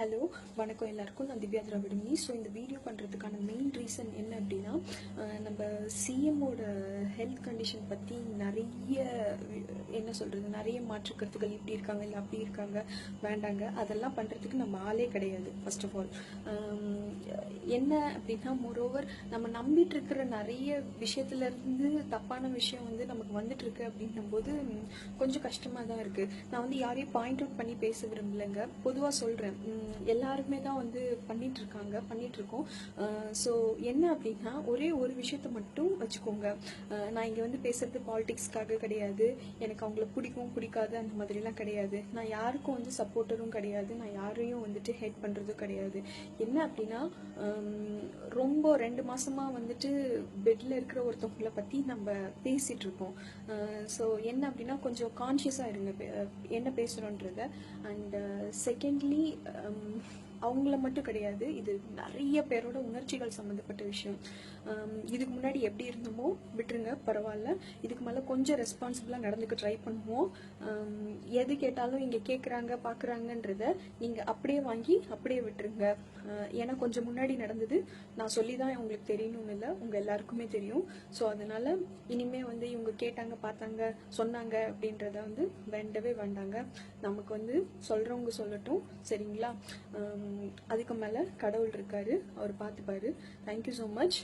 Hello வணக்கம் எல்லாருக்கும். நான் திவ்யா திராவிடமி ஸோ இந்த வீடியோ பண்ணுறதுக்கான மெயின் ரீசன் என்ன அப்படின்னா நம்ம சிஎம்மோட ஹெல்த் கண்டிஷன் பற்றி நிறைய என்ன சொல்கிறது நிறைய மாற்று கருத்துக்கள் இப்படி இருக்காங்க இல்லை அப்படி இருக்காங்க வேண்டாங்க. அதெல்லாம் பண்ணுறதுக்கு நம்ம ஆளே கிடையாது ஃபர்ஸ்ட் ஆஃப் ஆல் என்ன அப்படின்னா மோரோவர் நம்ம நம்பிட்டு இருக்கிற நிறைய விஷயத்துலேருந்து தப்பான விஷயம் வந்து நமக்கு வந்துட்டுருக்கு அப்படின்னும் போது கொஞ்சம் கஷ்டமாக தான் இருக்குது நான் வந்து யாரையும் பாயிண்ட் அவுட் பண்ணி பேச விரும்பலைங்க. பொதுவாக சொல்கிறேன் எல்லாருமே தான் வந்து பண்ணிட்டு இருக்காங்க பண்ணிட்டு இருக்கோம் ஸோ என்ன அப்படின்னா ஒரே ஒரு விஷயத்த மட்டும் வச்சுக்கோங்க. நான் இங்கே வந்து பேசுறது பாலிடிக்ஸ்க்காக கிடையாது. எனக்கு அவங்கள பிடிக்கும் பிடிக்காது அந்த மாதிரிலாம் கிடையாது. நான் யாருக்கும் வந்து சப்போர்ட்டரும் கிடையாது. நான் யாரையும் வந்துட்டு ஹேட் பண்ணுறதும் கிடையாது. என்ன அப்படின்னா ரொம்ப ரெண்டு மாதமாக வந்துட்டு பெட்டில் இருக்கிற ஒருத்தவங்கள பற்றி நம்ம பேசிகிட்டு இருக்கோம் ஸோ என்ன அப்படின்னா கொஞ்சம் கான்ஷியஸாக இருங்க என்ன பேசுகிறோன்றத அண்ட் செகண்ட்லி 嗯。அவங்கள மட்டும் கிடையாது. இது நிறைய பேரோட உணர்ச்சிகள் சம்மந்தப்பட்ட விஷயம். இதுக்கு முன்னாடி எப்படி இருந்தோமோ விட்டுருங்க பரவாயில்ல. இதுக்கு மேலே கொஞ்சம் ரெஸ்பான்சிபிளாக நடந்துக்க ட்ரை பண்ணுவோம். எது கேட்டாலும் இங்கே கேட்குறாங்க பார்க்குறாங்கன்றத நீங்கள் அப்படியே வாங்கி அப்படியே விட்டுருங்க. ஏன்னா கொஞ்சம் முன்னாடி நடந்தது. நான் சொல்லி தான் உங்களுக்கு தெரியணும்னு இல்லை. உங்கள் எல்லாருக்குமே தெரியும். ஸோ அதனால் இனிமே வந்து இவங்க கேட்டாங்க பார்த்தாங்க சொன்னாங்க அப்படின்றத வந்து வேண்டவே வேண்டாங்க. நமக்கு வந்து சொல்கிறவங்க சொல்லட்டும். சரிங்களா? அதுக்கு மேலே கடவுள் இருக்காரு. அவர் பார்த்துப்பாரு. Thank you so much